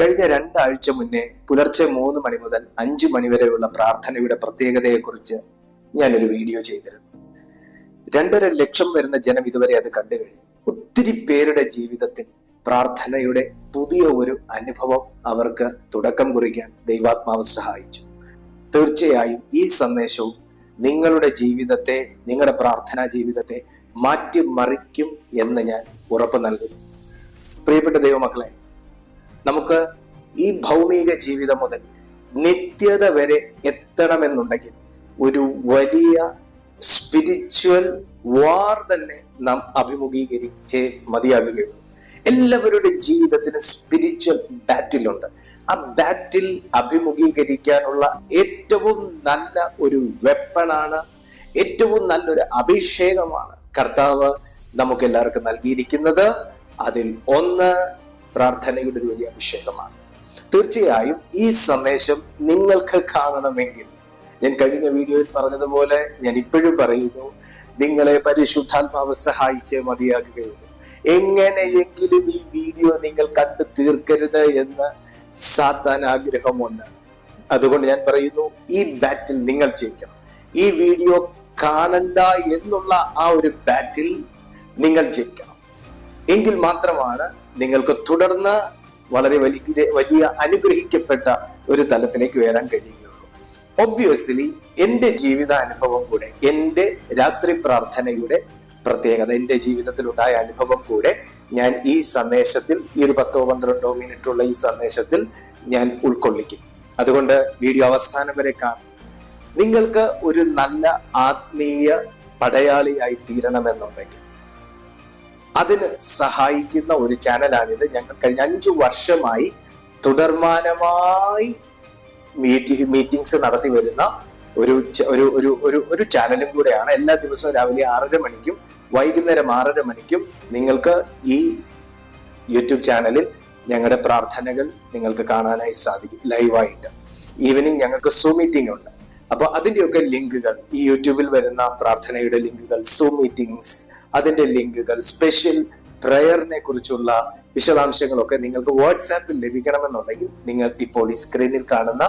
കഴിഞ്ഞ രണ്ടാഴ്ച മുന്നേ പുലർച്ചെ മൂന്ന് മണി മുതൽ അഞ്ചു മണി വരെയുള്ള പ്രാർത്ഥനയുടെ പ്രത്യേകതയെക്കുറിച്ച് ഞാനൊരു വീഡിയോ ചെയ്തിരുന്നു. രണ്ടര ലക്ഷം വരുന്ന ജനം ഇതുവരെ അത് കണ്ടു കഴിഞ്ഞു. ഒത്തിരി പേരുടെ ജീവിതത്തിൽ പ്രാർത്ഥനയുടെ പുതിയ ഒരു അനുഭവം അവർക്ക് തുടക്കം കുറിക്കാൻ ദൈവാത്മാവ് സഹായിച്ചു. തീർച്ചയായും ഈ സന്ദേശവും നിങ്ങളുടെ ജീവിതത്തെ നിങ്ങളുടെ പ്രാർത്ഥനാ ജീവിതത്തെ മാറ്റിമറിക്കും എന്ന് ഞാൻ ഉറപ്പ് നൽകുന്നു. പ്രിയപ്പെട്ട ദൈവമക്കളെ നമുക്ക് ഈ ഭൗമിക ജീവിതം മുതൽ നിത്യത വരെ എത്തണമെന്നുണ്ടെങ്കിൽ ഒരു വലിയ സ്പിരിച്വൽ വാർ തന്നെ നാം അഭിമുഖീകരിച്ച് മതിയാകുകയുള്ളൂ. എല്ലാവരുടെ ജീവിതത്തിന് സ്പിരിച്വൽ ബാറ്റിൽ ഉണ്ട്. ആ ബാറ്റിൽ അഭിമുഖീകരിക്കാനുള്ള ഏറ്റവും നല്ല ഒരു വെപ്പണാണ് ഏറ്റവും നല്ലൊരു അഭിഷേകമാണ് കർത്താവ് നമുക്ക് എല്ലാവർക്കും നൽകിയിരിക്കുന്നത്. അതിൽ ഒന്ന് പ്രാർത്ഥനയുടെ ഒരു വലിയ അഭിഷേകമാണ്. തീർച്ചയായും ഈ സന്ദേശം നിങ്ങൾക്ക് കാണണമെങ്കിൽ ഞാൻ കഴിഞ്ഞ വീഡിയോയിൽ പറഞ്ഞതുപോലെ ഞാൻ ഇപ്പോഴും പറയുന്നു നിങ്ങളെ പരിശുദ്ധാത്മാവ് സഹായിച്ചേ മതിയാകുകയുള്ളൂ. എങ്ങനെയെങ്കിലും ഈ വീഡിയോ നിങ്ങൾ കണ്ടു തീർക്കരുത് എന്ന് സാത്താൻ ആഗ്രഹമുണ്ട്. അതുകൊണ്ട് ഞാൻ പറയുന്നു ഈ ബാറ്റിൽ നിങ്ങൾ ജയിക്കണം. ഈ വീഡിയോ കാണണ്ട എന്നുള്ള ആ ഒരു ബാറ്റിൽ നിങ്ങൾ ജയിക്കണം. എങ്കിൽ മാത്രമാണ് നിങ്ങൾക്ക് തുടർന്ന് വളരെ വലിയ വലിയ അനുഗ്രഹിക്കപ്പെട്ട ഒരു തലത്തിലേക്ക് ഉയരാൻ കഴിയുകയുള്ളൂ. ഒബ്വിയസ്ലി എന്റെ ജീവിതാനുഭവം കൂടെ എന്റെ രാത്രി പ്രാർത്ഥനയുടെ പ്രത്യേകത എന്റെ ജീവിതത്തിൽ ഉണ്ടായ അനുഭവം കൂടെ ഞാൻ ഈ സന്ദേശത്തിൽ ഈ ഒരു പത്തോ പന്ത്രണ്ടോ മിനിറ്റുള്ള ഈ സന്ദേശത്തിൽ ഞാൻ ഉൾക്കൊള്ളിക്കും. അതുകൊണ്ട് വീഡിയോ അവസാനം വരെ കാണും. നിങ്ങൾക്ക് ഒരു നല്ല ആത്മീയ പടയാളിയായി തീരണമെന്നുണ്ടെങ്കിൽ അതിന് സഹായിക്കുന്ന ഒരു ചാനലാണിത്. ഞങ്ങൾ കഴിഞ്ഞ അഞ്ചു വർഷമായി തുടർമാനമായി മീറ്റി മീറ്റിംഗ്സ് നടത്തി വരുന്ന ഒരു ഒരു ഒരു ഒരു ഒരു ചാനലും കൂടെയാണ്. എല്ലാ ദിവസവും രാവിലെ ആറര മണിക്കും വൈകുന്നേരം ആറര മണിക്കും നിങ്ങൾക്ക് ഈ യൂട്യൂബ് ചാനലിൽ ഞങ്ങളുടെ പ്രാർത്ഥനകൾ നിങ്ങൾക്ക് കാണാനായി സാധിക്കും ലൈവായിട്ട്. ഈവനിങ് ഞങ്ങൾക്ക് സൂ മീറ്റിംഗ് ഉണ്ട്. അപ്പോൾ അതിന്റെയൊക്കെ ലിങ്കുകൾ ഈ യൂട്യൂബിൽ വരുന്ന പ്രാർത്ഥനയുടെ ലിങ്കുകൾ സൂ മീറ്റിംഗ്സ് അതിന്റെ ലിങ്കുകൾ സ്പെഷ്യൽ പ്രയറിനെ കുറിച്ചുള്ള വിശദാംശങ്ങളൊക്കെ നിങ്ങൾക്ക് വാട്സാപ്പിൽ ലഭിക്കണമെന്നുണ്ടെങ്കിൽ നിങ്ങൾ ഇപ്പോൾ ഈ സ്ക്രീനിൽ കാണുന്ന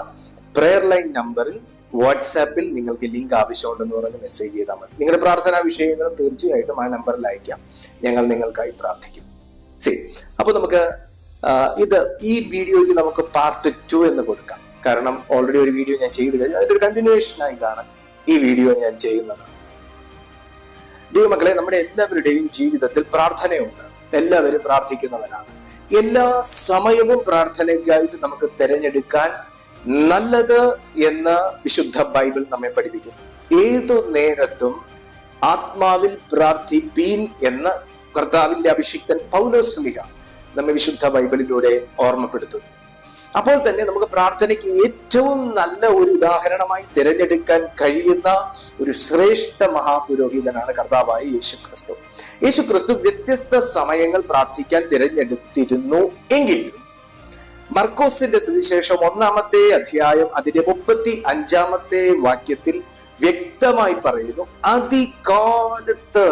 പ്രയർ ലൈൻ നമ്പറിൽ വാട്സാപ്പിൽ നിങ്ങൾക്ക് ലിങ്ക് ആവശ്യമുണ്ടെന്ന് പറഞ്ഞ് മെസ്സേജ് ചെയ്താൽ മതി. നിങ്ങളുടെ പ്രാർത്ഥനാ വിഷയങ്ങളും തീർച്ചയായിട്ടും ആ നമ്പറിൽ അയക്കാം. ഞങ്ങൾ നിങ്ങൾക്കായി പ്രാർത്ഥിക്കും. സി അപ്പൊ നമുക്ക് ഇത് ഈ വീഡിയോയ്ക്ക് നമുക്ക് പാർട്ട് ടു എന്ന് കൊടുക്കാം. കാരണം ഓൾറെഡി ഒരു വീഡിയോ ഞാൻ ചെയ്തു കഴിഞ്ഞു. അതിന്റെ ഒരു കണ്ടിന്യൂവേഷൻ ആയിട്ടാണ് ഈ വീഡിയോ ഞാൻ ചെയ്യുന്നത്. ദൈവമക്കളെ നമ്മുടെ എല്ലാവരുടെയും ജീവിതത്തിൽ പ്രാർത്ഥനയുണ്ട്. എല്ലാവരും പ്രാർത്ഥിക്കുന്നവരാണ്. എല്ലാ സമയവും പ്രാർത്ഥനയ്ക്കായിട്ട് നമുക്ക് തിരഞ്ഞെടുക്കാൻ നല്ലത് എന്ന് വിശുദ്ധ ബൈബിൾ നമ്മെ പഠിപ്പിക്കുന്നു. ഏതു നേരത്തും ആത്മാവിൽ പ്രാർത്ഥിപ്പീൻ എന്ന് കർത്താവിന്റെ അഭിഷിക്തൻ പൗലോസ്ലിഹ നമ്മെ വിശുദ്ധ ബൈബിളിലൂടെ ഓർമ്മപ്പെടുത്തുന്നു. അപ്പോൾ തന്നെ നമുക്ക് പ്രാർത്ഥനയ്ക്ക് ഏറ്റവും നല്ല ഒരു ഉദാഹരണമായി തിരഞ്ഞെടുക്കാൻ കഴിയുന്ന ഒരു ശ്രേഷ്ഠ മഹാപുരോഹിതനാണ് കർത്താവായ യേശു ക്രിസ്തു യേശു ക്രിസ്തു വ്യത്യസ്ത സമയങ്ങൾ പ്രാർത്ഥിക്കാൻ തിരഞ്ഞെടുത്തിരുന്നു എങ്കിലും മർക്കോസിന്റെ സുവിശേഷം ഒന്നാമത്തെ അധ്യായം അതിന്റെ മുപ്പത്തി അഞ്ചാമത്തെ വാക്യത്തിൽ വ്യക്തമായി പറയുന്നു അതികാലത്ത്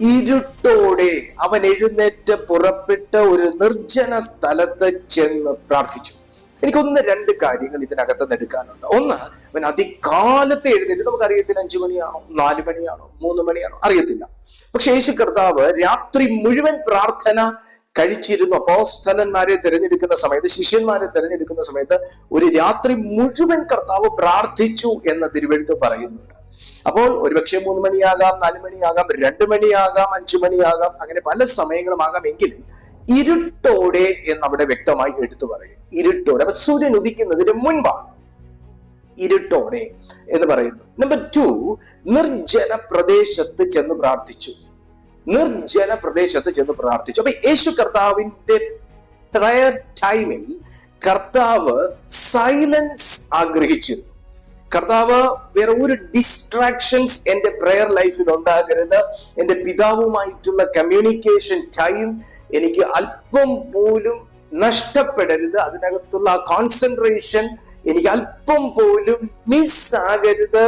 ഇരുട്ടോടെ അവൻ എഴുന്നേറ്റ് പുറപ്പെട്ട ഒരു നിർജന സ്ഥലത്ത് ചെന്ന് പ്രാർത്ഥിച്ചു. എനിക്കൊന്ന് രണ്ട് കാര്യങ്ങൾ ഇതിനകത്ത് നിന്ന് എടുക്കാനുണ്ട്. ഒന്ന് അവൻ അതികാലത്തെ എഴുന്നേറ്റ് നമുക്കറിയത്തില്ല അഞ്ചു മണിയാണോ നാല് മണിയാണോ മൂന്ന് മണിയാണോ അറിയത്തില്ല. പക്ഷെ യേശു കർത്താവ് രാത്രി മുഴുവൻ പ്രാർത്ഥന കഴിച്ചിരുന്നു. അപ്പോസ്തലന്മാരെ തിരഞ്ഞെടുക്കുന്ന സമയത്ത് ശിഷ്യന്മാരെ തിരഞ്ഞെടുക്കുന്ന സമയത്ത് ഒരു രാത്രി മുഴുവൻ കർത്താവ് പ്രാർത്ഥിച്ചു എന്ന് തിരുവെഴുത്ത് പറയുന്നുണ്ട്. അപ്പോൾ ഒരുപക്ഷെ മൂന്ന് മണിയാകാം നാല് മണിയാകാം രണ്ട് മണിയാകാം അഞ്ചു മണിയാകാം അങ്ങനെ പല സമയങ്ങളുമാകാം എങ്കിലും ഇരുട്ടോടെ എന്ന് അവിടെ വ്യക്തമായി എടുത്തു പറയും. ഇരുട്ടോടെ. അപ്പൊ സൂര്യൻ ഉദിക്കുന്നതിന് മുൻപാണ്. ഇരുട്ടോടെ എന്ന് പറയുന്നു. നമ്പർ ടു നിർജന പ്രദേശത്ത് ചെന്ന് പ്രാർത്ഥിച്ചു. നിർജന പ്രദേശത്ത് ചെന്ന് പ്രാർത്ഥിച്ചു. അപ്പൊ യേശു കർത്താവിന്റെ പ്രയർ ടൈമിൽ കർത്താവ് സൈലൻസ് ആഗ്രഹിച്ചു കർത്താവ് വേറെ ഒരു ഡിസ്ട്രാക്ഷൻസ് എന്റെ പ്രയർ ലൈഫിൽ ഉണ്ടാകരുത്. എന്റെ പിതാവുമായിട്ടുള്ള കമ്മ്യൂണിക്കേഷൻ ടൈം എനിക്ക് അല്പം പോലും നഷ്ടപ്പെടരുത്. അതിനകത്തുള്ള ആ കോൺസെൻട്രേഷൻ എനിക്ക് അല്പം പോലും മിസ്സാകരുത്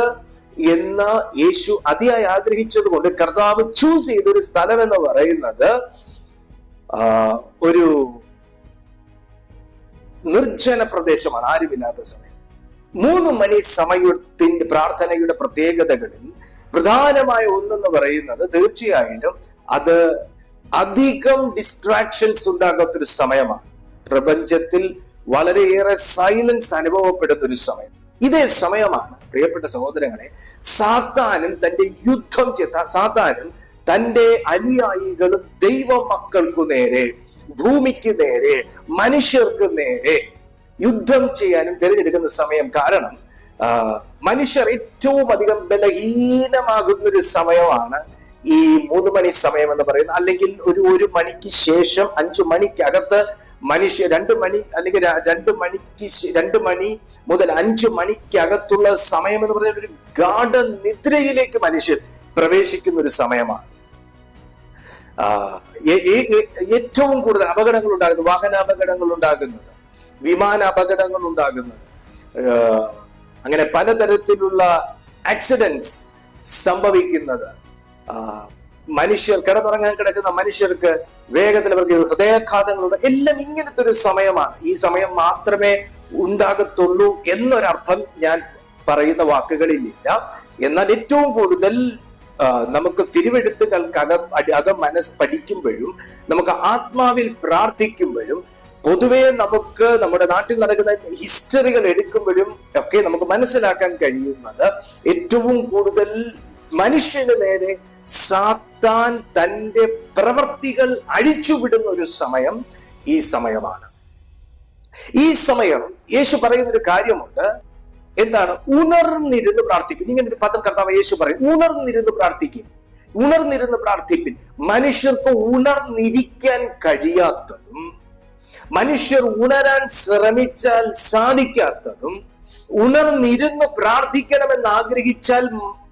എന്ന് യേശു അതിയായി ആഗ്രഹിച്ചത് കൊണ്ട് കർത്താവ് ചൂസ് ചെയ്ത ഒരു സ്ഥലം എന്ന് പറയുന്നത് ഒരു നിർജന പ്രദേശമാണ്. ആരുമില്ലാത്ത സമയം. മൂന്ന് മണി സമയത്തിന്റെ പ്രാർത്ഥനയുടെ പ്രത്യേകതകളിൽ പ്രധാനമായ ഒന്നെന്ന് പറയുന്നത് തീർച്ചയായിട്ടും അത് അധികം ഡിസ്ട്രാക്ഷൻസ് ഉണ്ടാകാത്തൊരു സമയമാണ്. പ്രപഞ്ചത്തിൽ വളരെയേറെ സൈലൻസ് അനുഭവപ്പെടുന്ന ഒരു സമയം. ഇതേ സമയമാണ് പ്രിയപ്പെട്ട സഹോദരങ്ങളെ സാത്താനും തന്റെ യുദ്ധം ചെയ്ത സാത്താനും തന്റെ അനുയായികളും ദൈവ മക്കൾക്കു നേരെ ഭൂമിക്ക് നേരെ മനുഷ്യർക്ക് നേരെ യുദ്ധം ചെയ്യാനും തിരഞ്ഞെടുക്കുന്ന സമയം കാരണം മനുഷ്യർ ഏറ്റവും അധികം ബലഹീനമാകുന്ന ഒരു സമയമാണ് ഈ മൂന്ന് മണി സമയം എന്ന് പറയുന്ന അല്ലെങ്കിൽ ഒരു ഒരു മണിക്ക് ശേഷം അഞ്ചു മണിക്കകത്ത് മനുഷ്യ രണ്ട് മണി അല്ലെങ്കിൽ രണ്ട് മണിക്ക് രണ്ട് മണി മുതൽ അഞ്ചു മണിക്കകത്തുള്ള സമയം എന്ന് പറയുന്നത് ഒരു ഗാഠ നിദ്രയിലേക്ക് മനുഷ്യർ പ്രവേശിക്കുന്ന ഒരു സമയമാണ്. ഏറ്റവും കൂടുതൽ അപകടങ്ങൾ ഉണ്ടാകുന്നത് വാഹന അപകടങ്ങൾ ഉണ്ടാകുന്നത് വിമാന അപകടങ്ങൾ ഉണ്ടാകുന്നത് അങ്ങനെ പലതരത്തിലുള്ള ആക്സിഡൻസ് സംഭവിക്കുന്നത്. മനുഷ്യർ കിടന്നുറങ്ങാൻ കിടക്കുന്ന മനുഷ്യർക്ക് വേഗത്തിൽ അവർക്ക് ഹൃദയാഘാതങ്ങളുണ്ട്. എല്ലാം ഇങ്ങനത്തെ ഒരു സമയമാണ്. ഈ സമയം മാത്രമേ ഉണ്ടാകത്തുള്ളൂ എന്നൊരർത്ഥം ഞാൻ പറയുന്ന വാക്കുകളിലില്ല. എന്നാൽ ഏറ്റവും കൂടുതൽ നമുക്ക് തിരുവെടുത്തുകൾക്കകം അകം മനസ്സ് പഠിക്കുമ്പോഴും നമുക്ക് ആത്മാവിൽ പ്രാർത്ഥിക്കുമ്പോഴും പൊതുവേ നമുക്ക് നമ്മുടെ നാട്ടിൽ നടക്കുന്ന ഹിസ്റ്ററികൾ എടുക്കുമ്പോഴും ഒക്കെ നമുക്ക് മനസ്സിലാക്കാൻ കഴിയുന്നത് ഏറ്റവും കൂടുതൽ മനുഷ്യന് നേരെ സാത്താൻ തന്റെ പ്രവൃത്തികൾ അഴിച്ചുവിടുന്ന ഒരു സമയം ഈ സമയമാണ്. ഈ സമയം യേശു പറയുന്ന ഒരു കാര്യമുണ്ട്. എന്താണ്? ഉണർന്നിരുന്ന് പ്രാർത്ഥിക്കും. ഇങ്ങനെ ഒരു പദം കർത്താവ് യേശു പറയും. ഉണർന്നിരുന്ന് പ്രാർത്ഥിക്കും. ഉണർന്നിരുന്ന് പ്രാർത്ഥിപ്പിൻ. മനുഷ്യർക്ക് ഉണർന്നിരിക്കാൻ കഴിയാത്തതും മനുഷ്യർ ഉണരാൻ ശ്രമിച്ചാൽ സാധിക്കാത്തതും ഉണർന്നിരുന്ന് പ്രാർത്ഥിക്കണമെന്ന് ആഗ്രഹിച്ചാൽ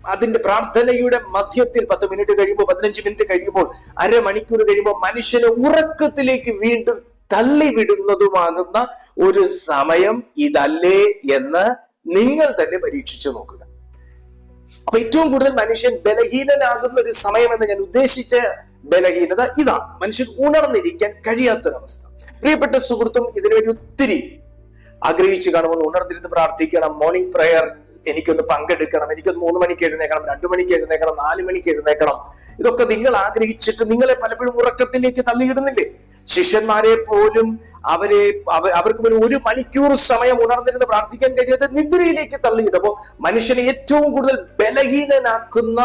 അതിന്റെ പ്രാർത്ഥനയുടെ മധ്യത്തിൽ പത്ത് മിനിറ്റ് കഴിയുമ്പോൾ പതിനഞ്ച് മിനിറ്റ് കഴിയുമ്പോൾ അരമണിക്കൂർ കഴിയുമ്പോൾ മനുഷ്യനെ ഉറക്കത്തിലേക്ക് വീണ്ടും തള്ളിവിടുന്നതുമാകുന്ന ഒരു സമയം ഇതല്ലേ എന്ന് നിങ്ങൾ തന്നെ പരീക്ഷിച്ചു നോക്കുക. അപ്പൊ ഏറ്റവും കൂടുതൽ മനുഷ്യൻ ബലഹീനനാകുന്ന ഒരു സമയം എന്ന് ഞാൻ ഉദ്ദേശിച്ച ബലഹീനത ഇതാണ്. മനുഷ്യൻ ഉണർന്നിരിക്കാൻ കഴിയാത്തൊരവസ്ഥ. പ്രിയപ്പെട്ട സുഹൃത്തും ഇതിനുവേണ്ടി ഒത്തിരി ആഗ്രഹിച്ചു കാണുമെന്ന് ഉണർന്നിരുന്ന് പ്രാർത്ഥിക്കണം. മോർണിംഗ് പ്രയർ എനിക്കൊന്ന് പങ്കെടുക്കണം എനിക്കൊന്ന് മൂന്ന് മണിക്ക് എഴുന്നേക്കണം രണ്ടു മണിക്ക് എഴുന്നേക്കണം നാല് മണിക്ക് എഴുന്നേക്കണം. ഇതൊക്കെ നിങ്ങൾ ആഗ്രഹിച്ചിട്ട് നിങ്ങളെ പലപ്പോഴും ഉറക്കത്തിലേക്ക് തള്ളിയിടുന്നില്ലേ? ശിഷ്യന്മാരെ പോലും അവരെ അവർക്ക് പോലും ഒരു മണിക്കൂർ സമയം ഉണർന്നിരുന്ന് പ്രാർത്ഥിക്കാൻ കഴിയാതെ നിദ്രയിലേക്ക് തള്ളിയിടുമ്പോൾ മനുഷ്യനെ ഏറ്റവും കൂടുതൽ ബലഹീനനാക്കുന്ന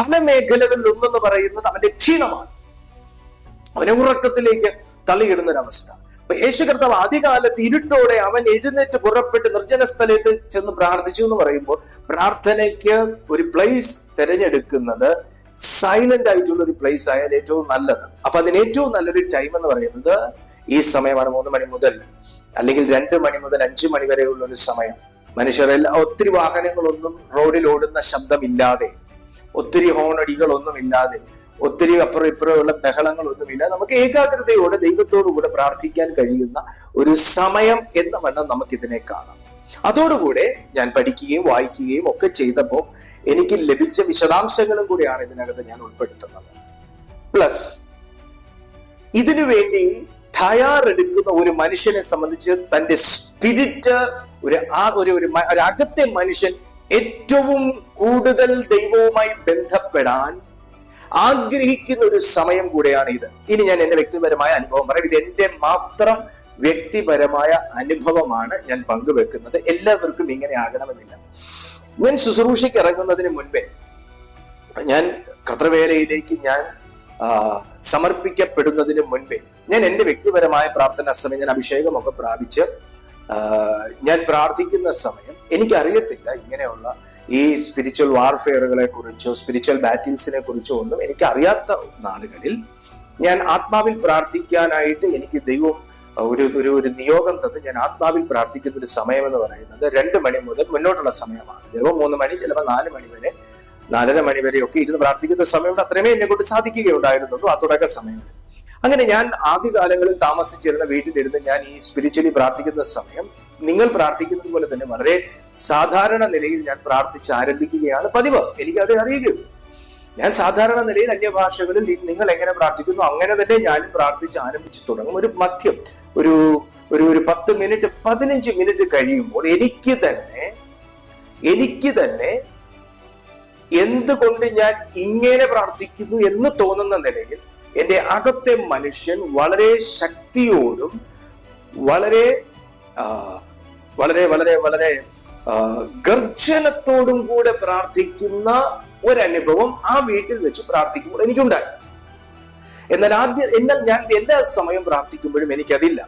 പല മേഖലകളിൽ ഒന്നെന്ന് പറയുന്നത് അവന്റെ ക്ഷീണമാണ്. അവനെ ഉറക്കത്തിലേക്ക് തള്ളിയിടുന്ന ഒരു അവസ്ഥ അപ്പൊ യേശു കർത്താവ് ആദ്യകാലത്ത് ഇരുട്ടോടെ അവൻ എഴുന്നേറ്റ് പുറപ്പെട്ട് നിർജന സ്ഥലത്ത് ചെന്ന് പ്രാർത്ഥിച്ചു എന്ന് പറയുമ്പോൾ പ്രാർത്ഥനയ്ക്ക് ഒരു പ്ലേസ് തിരഞ്ഞെടുക്കുന്നത് സൈലന്റ് ആയിട്ടുള്ള ഒരു പ്ലേസ് ആയാൽ ഏറ്റവും നല്ലത്. അപ്പൊ അതിന് ഏറ്റവും നല്ലൊരു ടൈം എന്ന് പറയുന്നത് ഈ സമയമാണ് മൂന്ന് മണി മുതൽ അല്ലെങ്കിൽ രണ്ട് മണി മുതൽ അഞ്ചു മണി വരെയുള്ള ഒരു സമയം. മനുഷ്യരെല്ലാം ഒത്തിരി വാഹനങ്ങളൊന്നും റോഡിൽ ഓടുന്ന ശബ്ദമില്ലാതെ ഒത്തിരി ഹോണടികളൊന്നും ഇല്ലാതെ ഒത്തിരി അപ്പുറം ഇപ്പുറമുള്ള ബഹളങ്ങളൊന്നുമില്ല. നമുക്ക് ഏകാഗ്രതയോടെ ദൈവത്തോടുകൂടെ പ്രാർത്ഥിക്കാൻ കഴിയുന്ന ഒരു സമയം എന്ന വണ്ണം നമുക്കിതിനെ കാണാം. അതോടുകൂടെ ഞാൻ പഠിക്കുകയും വായിക്കുകയും ഒക്കെ ചെയ്തപ്പോൾ എനിക്ക് ലഭിച്ച വിശദാംശങ്ങളും കൂടിയാണ് ഇതിനകത്ത് ഞാൻ ഉൾപ്പെടുത്തുന്നത്. പ്ലസ് ഇതിനു വേണ്ടി തയ്യാറെടുക്കുന്ന ഒരു മനുഷ്യനെ സംബന്ധിച്ച് തന്റെ സ്പിരിറ്റ് ഒരു ആ ഒരു ഒരു അകത്തെ മനുഷ്യൻ ഏറ്റവും കൂടുതൽ ദൈവവുമായി ബന്ധപ്പെടാൻ ആഗ്രഹിക്കുന്ന ഒരു സമയം കൂടെയാണ് ഇത് ഇനി ഞാൻ എന്റെ വ്യക്തിപരമായ അനുഭവം പറയാം. ഇത് എന്റെ മാത്രം വ്യക്തിപരമായ അനുഭവമാണ് ഞാൻ പങ്കുവെക്കുന്നത്. എല്ലാവർക്കും ഇങ്ങനെ ആകണമെന്നില്ല. ഞാൻ ശുശ്രൂഷയ്ക്ക് ഇറങ്ങുന്നതിന് മുൻപേ ഞാൻ കർത്തവേലയിലേക്ക് ഞാൻ സമർപ്പിക്കപ്പെടുന്നതിന് മുൻപേ ഞാൻ എന്റെ വ്യക്തിപരമായ പ്രാർത്ഥനാ സമയം ഞാൻ അഭിഷേകമൊക്കെ പ്രാപിച്ച് ഞാൻ പ്രാർത്ഥിക്കുന്ന സമയം എനിക്കറിയത്തില്ല ഇങ്ങനെയുള്ള ഈ സ്പിരിച്വൽ വാർഫെയറുകളെ കുറിച്ചോ സ്പിരിച്വൽ ബാറ്റിൽസിനെ കുറിച്ചോ ഒന്നും എനിക്ക് അറിയാത്ത നാളുകളിൽ ഞാൻ ആത്മാവിൽ പ്രാർത്ഥിക്കാനായിട്ട് എനിക്ക് ദൈവം ഒരു ഒരു ഒരു നിയോഗം തന്ന് ഞാൻ ആത്മാവിൽ പ്രാർത്ഥിക്കുന്ന ഒരു സമയം എന്ന് പറയുന്നത് രണ്ട് മണി മുതൽ മുന്നോട്ടുള്ള സമയമാണ്. ചിലപ്പോൾ മൂന്ന് മണി ചിലപ്പോൾ നാല് മണി വരെ നാലര മണി വരെയൊക്കെ ഇരുന്ന് പ്രാർത്ഥിക്കുന്ന സമയം അത്രമേ എന്നെ കൊണ്ട് സാധിക്കുകയുണ്ടായിരുന്നുള്ളൂ ആ തുടക്ക സമയങ്ങളിൽ. അങ്ങനെ ഞാൻ ആദ്യകാലങ്ങളിൽ താമസിച്ചിരുന്ന വീട്ടിലിരുന്ന് ഞാൻ ഈ സ്പിരിച്വലി പ്രാർത്ഥിക്കുന്ന സമയം നിങ്ങൾ പ്രാർത്ഥിക്കുന്നത് പോലെ തന്നെ വളരെ സാധാരണ നിലയിൽ ഞാൻ പ്രാർത്ഥിച്ച് ആരംഭിക്കുകയാണ് പതിവ്. എനിക്കത് അറിയുകയുള്ളൂ. ഞാൻ സാധാരണ നിലയിൽ അന്യഭാഷകളിൽ നിങ്ങൾ എങ്ങനെ പ്രാർത്ഥിക്കുന്നു അങ്ങനെ തന്നെ ഞാൻ പ്രാർത്ഥിച്ച് ആരംഭിച്ചു തുടങ്ങും. ഒരു മധ്യം ഒരു ഒരു ഒരു പത്ത് മിനിറ്റ് പതിനഞ്ച് മിനിറ്റ് കഴിയുമ്പോൾ എനിക്ക് തന്നെ എനിക്ക് തന്നെ എന്തുകൊണ്ട് ഞാൻ ഇങ്ങനെ പ്രാർത്ഥിക്കുന്നു എന്ന് തോന്നുന്ന നിലയിൽ എന്റെ അകത്തെ മനുഷ്യൻ വളരെ ശക്തിയോടും വളരെ വളരെ വളരെ വളരെ ഗർജനത്തോടും കൂടെ പ്രാർത്ഥിക്കുന്ന ഒരനുഭവം ആ വീട്ടിൽ വെച്ച് പ്രാർത്ഥിക്കുമ്പോൾ എനിക്കുണ്ടായി. എന്നാൽ ആദ്യം എന്നാൽ ഞാൻ എല്ലാ സമയം പ്രാർത്ഥിക്കുമ്പോഴും എനിക്കതില്ല.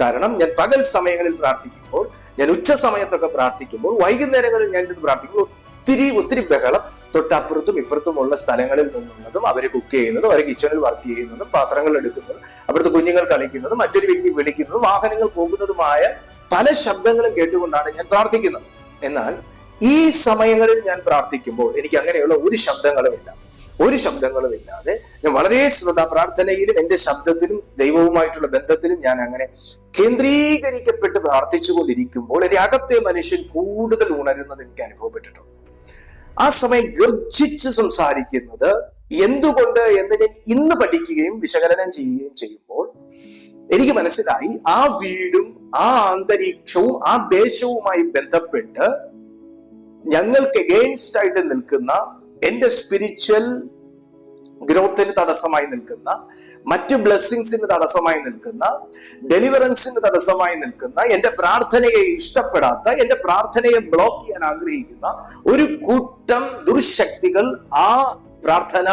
കാരണം ഞാൻ പകൽ സമയങ്ങളിൽ പ്രാർത്ഥിക്കുമ്പോൾ ഞാൻ ഉച്ച സമയത്തൊക്കെ പ്രാർത്ഥിക്കുമ്പോൾ വൈകുന്നേരങ്ങളിൽ ഞാൻ ഇത് പ്രാർത്ഥിക്കുമ്പോൾ ഒത്തിരി ഒത്തിരി ബഹളം തൊട്ടപ്പുറത്തും ഇപ്പുറത്തുമുള്ള സ്ഥലങ്ങളിൽ നിന്നുള്ളതും അവരെ കുക്ക് ചെയ്യുന്നതും അവർ കിച്ചണിൽ വർക്ക് ചെയ്യുന്നതും പാത്രങ്ങൾ എടുക്കുന്നതും അവിടുത്തെ കുഞ്ഞുങ്ങൾ കളിക്കുന്നതും മറ്റൊരു വ്യക്തി വിളിക്കുന്നതും വാഹനങ്ങൾ പോകുന്നതുമായ പല ശബ്ദങ്ങളും കേട്ടുകൊണ്ടാണ് ഞാൻ പ്രാർത്ഥിക്കുന്നത്. എന്നാൽ ഈ സമയങ്ങളിൽ ഞാൻ പ്രാർത്ഥിക്കുമ്പോൾ എനിക്ക് അങ്ങനെയുള്ള ഒരു ശബ്ദങ്ങളുമില്ല ഒരു ശബ്ദങ്ങളും ഇല്ലാതെ ഞാൻ വളരെ ശ്രദ്ധ പ്രാർത്ഥനയിലും എന്റെ ശബ്ദത്തിലും ദൈവവുമായിട്ടുള്ള ബന്ധത്തിലും ഞാൻ അങ്ങനെ കേന്ദ്രീകരിക്കപ്പെട്ട് പ്രാർത്ഥിച്ചുകൊണ്ടിരിക്കുമ്പോൾ എന്റെ അകത്തെ മനുഷ്യൻ കൂടുതൽ ഉണരുന്നത് എനിക്ക് അനുഭവപ്പെട്ടിട്ടുണ്ട്. ആ സമയം ഗർജിച്ച് സംസാരിക്കുന്നത് എന്തുകൊണ്ട് എന്ന് ഞാൻ ഇന്ന് പഠിക്കുകയും വിശകലനം ചെയ്യുകയും ചെയ്യുമ്പോൾ എനിക്ക് മനസ്സിലായി ആ വീടും ആ അന്തരീക്ഷവും ആ ദേശവുമായി ബന്ധപ്പെട്ട് ഞങ്ങൾക്ക് എഗെയിൻസ്റ്റ് ആയിട്ട് നിൽക്കുന്ന എന്റെ സ്പിരിച്വൽ ഗ്രോത്തിന് തടസ്സമായി നിൽക്കുന്ന മറ്റ് ബ്ലെസ്സിങ്സിന് തടസ്സമായി നിൽക്കുന്ന ഡെലിവറൻസിന് തടസ്സമായി നിൽക്കുന്ന എന്റെ പ്രാർത്ഥനയെ ഇഷ്ടപ്പെടാത്ത എന്റെ പ്രാർത്ഥനയെ ബ്ലോക്ക് ചെയ്യാൻ ആഗ്രഹിക്കുന്ന ഒരു കൂട്ടം ദുർശക്തികൾ ആ പ്രാർത്ഥന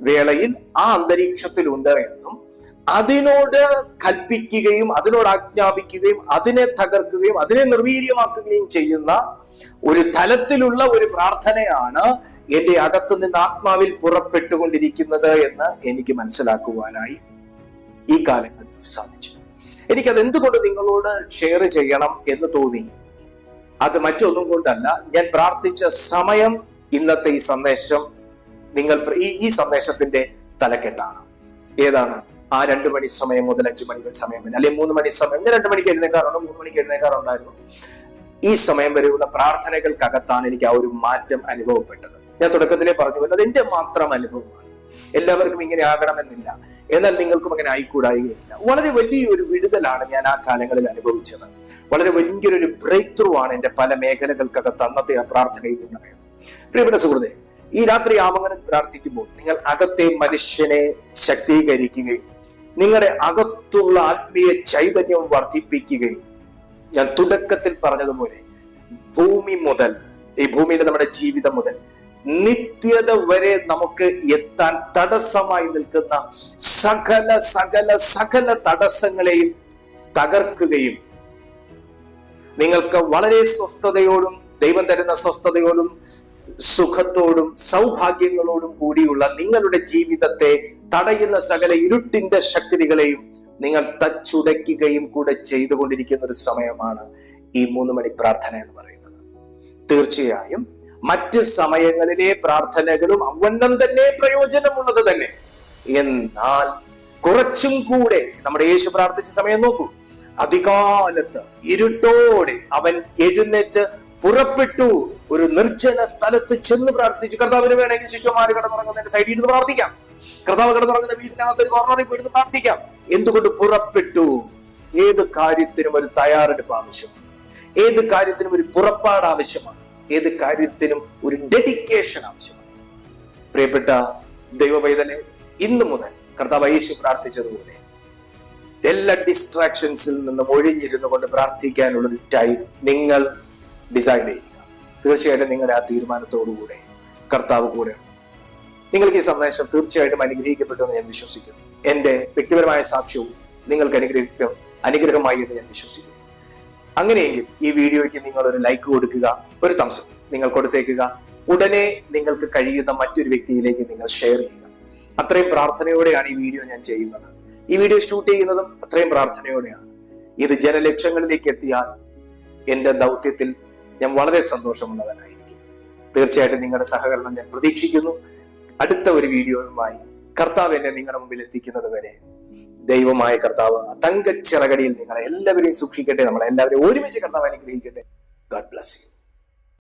വേളയിൽ ആ അന്തരീക്ഷത്തിലുണ്ട് എന്നും അതിനോട് കൽപ്പിക്കുകയും അതിനോട് ആജ്ഞാപിക്കുകയും അതിനെ തകർക്കുകയും അതിനെ നിർവീര്യമാക്കുകയും ചെയ്യുന്ന ഒരു തലത്തിലുള്ള ഒരു പ്രാർത്ഥനയാണ് എന്റെ അകത്തു നിന്ന് ആത്മാവിൽ പുറപ്പെട്ടുകൊണ്ടിരിക്കുന്നത് എന്ന് എനിക്ക് മനസ്സിലാക്കുവാനായി ഈ കാലങ്ങളിൽ സാധിച്ചു. എനിക്കത് എന്തുകൊണ്ട് നിങ്ങളോട് ഷെയർ ചെയ്യണം എന്ന് തോന്നി? അത് മറ്റൊന്നും കൊണ്ടല്ല. ഞാൻ പ്രാർത്ഥിച്ച സമയം ഇന്നത്തെ ഈ സന്ദേശം നിങ്ങൾ ഈ സന്ദേശത്തിന്റെ തലക്കെട്ടാണ്. ഏതാണ്? ആ രണ്ട് മണി സമയം മുതൽ അഞ്ചു മണി സമയം വരെ. അല്ലെങ്കിൽ മൂന്ന് മണി സമയം. ഞാൻ രണ്ട് മണിക്ക് എഴുന്നേക്കാറുണ്ട് മൂന്ന് മണിക്ക് എഴുന്നേക്കാറുണ്ടായിരുന്നു ഈ സമയം വരെയുള്ള പ്രാർത്ഥനകൾക്കകത്താണ് എനിക്ക് ആ ഒരു മാറ്റം അനുഭവപ്പെട്ടത്. ഞാൻ തുടക്കത്തിലേ പറഞ്ഞു അത് എന്റെ മാത്രം അനുഭവമാണ്. എല്ലാവർക്കും ഇങ്ങനെ ആകണമെന്നില്ല. എന്നാൽ നിങ്ങൾക്കും അങ്ങനെ ആയിക്കൂടായികയില്ല. വളരെ വലിയൊരു വിടുതലാണ് ഞാൻ ആ കാലങ്ങളിൽ അനുഭവിച്ചത്. വളരെ വലിയൊരു ബ്രേക്ക് ത്രൂ ആണ് എന്റെ പല മേഖലകൾക്കകത്ത് അന്നത്തെ ആ പ്രാർത്ഥനയിൽ ഉണ്ടായത് പ്രിയപ്പെട്ട സുഹൃത്തെ ഈ രാത്രി ആമങ്ങനെ പ്രാർത്ഥിക്കുമ്പോൾ നിങ്ങൾ അകത്തെ മനുഷ്യനെ ശക്തീകരിക്കുകയും നിങ്ങളുടെ അകത്തുള്ള ആത്മീയ ചൈതന്യം വർദ്ധിപ്പിക്കുകയും ഞാൻ തുടക്കത്തിൽ പറഞ്ഞതുപോലെ ഭൂമി മുതൽ ഈ ഭൂമിയിലെ നമ്മുടെ ജീവിതം മുതൽ നിത്യത വരെ നമുക്ക് എത്താൻ തടസ്സമായി നിൽക്കുന്ന സകല സകല സകല തടസ്സങ്ങളെയും തകർക്കുകയും നിങ്ങൾക്ക് വളരെ സ്വസ്ഥതയോടും ദൈവം തരുന്ന സ്വസ്ഥതയോടും സുഖത്തോടും സൗഭാഗ്യങ്ങളോടും കൂടിയുള്ള നിങ്ങളുടെ ജീവിതത്തെ തടയുന്ന സകല ഇരുട്ടിന്റെ ശക്തികളെയും നിങ്ങൾ തച്ചുടയ്ക്കുകയും കൂടെ ചെയ്തുകൊണ്ടിരിക്കുന്ന ഒരു സമയമാണ് ഈ മൂന്ന് മണി പ്രാർത്ഥന എന്ന് പറയുന്നത്. തീർച്ചയായും മറ്റ് സമയങ്ങളിലെ പ്രാർത്ഥനകളും അവണ്ണം തന്നെ പ്രയോജനമുള്ളത് തന്നെ. എന്നാൽ കുറച്ചും കൂടെ നമ്മുടെ യേശു പ്രാർത്ഥിച്ച സമയം നോക്കൂ. അധികാലത്ത് ഇരുട്ടോടെ അവൻ എഴുന്നേറ്റ് പുറപ്പെട്ടു. ഒരു നിർജന സ്ഥലത്ത് ചെന്ന് പ്രാർത്ഥിച്ചു. കർത്താവിന് വേണമെങ്കിൽ ശിശുമാര് കിടന്നുറങ്ങുന്നതിന്റെ സൈഡിൽ ഇരുന്ന് പ്രാർത്ഥിക്കാം. കർത്താവ് കിടന്നുറങ്ങുന്ന വീടിനകത്ത് ഒരു കോർണറിൽ പോയിരുന്ന് പ്രാർത്ഥിക്കാം. എന്തുകൊണ്ട് പുറപ്പെട്ടു? ഏത് കാര്യത്തിനും ഒരു തയ്യാറെടുപ്പ് ആവശ്യമാണ്. ഏത് കാര്യത്തിനും ഒരു പുറപ്പാട് ആവശ്യമാണ്. ഏത് കാര്യത്തിനും ഒരു ഡെഡിക്കേഷൻ ആവശ്യമാണ്. പ്രിയപ്പെട്ട ദൈവ പൈതലെ ഇന്നു മുതൽ കർത്താവ് യേശു പ്രാർത്ഥിച്ചതുപോലെ എല്ലാ ഡിസ്ട്രാക്ഷൻസിൽ നിന്നും ഒഴിഞ്ഞിരുന്നു കൊണ്ട് പ്രാർത്ഥിക്കാനുള്ള ഒരു ടൈം നിങ്ങൾ ഡിസൈഡ് ചെയ്യുക. തീർച്ചയായിട്ടും നിങ്ങളുടെ ആ തീരുമാനത്തോടുകൂടെ കർത്താവ് കൂടെ നിങ്ങൾക്ക് ഈ സന്ദേശം തീർച്ചയായിട്ടും അനുഗ്രഹിക്കപ്പെട്ടു എന്ന് ഞാൻ വിശ്വസിക്കുന്നു. എന്റെ വ്യക്തിപരമായ സാക്ഷ്യവും നിങ്ങൾക്ക് അനുഗ്രഹിക്കും അനുഗ്രഹമായി എന്ന് ഞാൻ വിശ്വസിക്കുന്നു. അങ്ങനെയെങ്കിൽ ഈ വീഡിയോയ്ക്ക് നിങ്ങൾ ഒരു ലൈക്ക് കൊടുക്കുക ഒരു തംസം നിങ്ങൾ കൊടുത്തേക്കുക. ഉടനെ നിങ്ങൾക്ക് കഴിയുന്ന മറ്റൊരു വ്യക്തിയിലേക്ക് നിങ്ങൾ ഷെയർ ചെയ്യുക. അത്രയും പ്രാർത്ഥനയോടെയാണ് ഈ വീഡിയോ ഞാൻ ചെയ്യുന്നത്. ഈ വീഡിയോ ഷൂട്ട് ചെയ്യുന്നതും അത്രയും പ്രാർത്ഥനയോടെയാണ്. ഇത് ജനലക്ഷങ്ങളിലേക്ക് എത്തിയാൽ എന്റെ ദൗത്യത്തിൽ ഞാൻ വളരെ സന്തോഷമുള്ളവനായിരിക്കും. തീർച്ചയായിട്ടും നിങ്ങളുടെ സഹകരണം ഞാൻ പ്രതീക്ഷിക്കുന്നു. അടുത്ത ഒരു വീഡിയോയുമായി കർത്താവ് എന്നെ നിങ്ങളുടെ മുമ്പിൽ എത്തിക്കുന്നത് വരെ ദൈവമായ കർത്താവ് തങ്കച്ചിറകടിയിൽ നിങ്ങളെ എല്ലാവരെയും സൂക്ഷിക്കട്ടെ. നമ്മളെ എല്ലാവരെയും ഒരുമിച്ച് കർത്താവ് അനുഗ്രഹിക്കട്ടെ. God bless you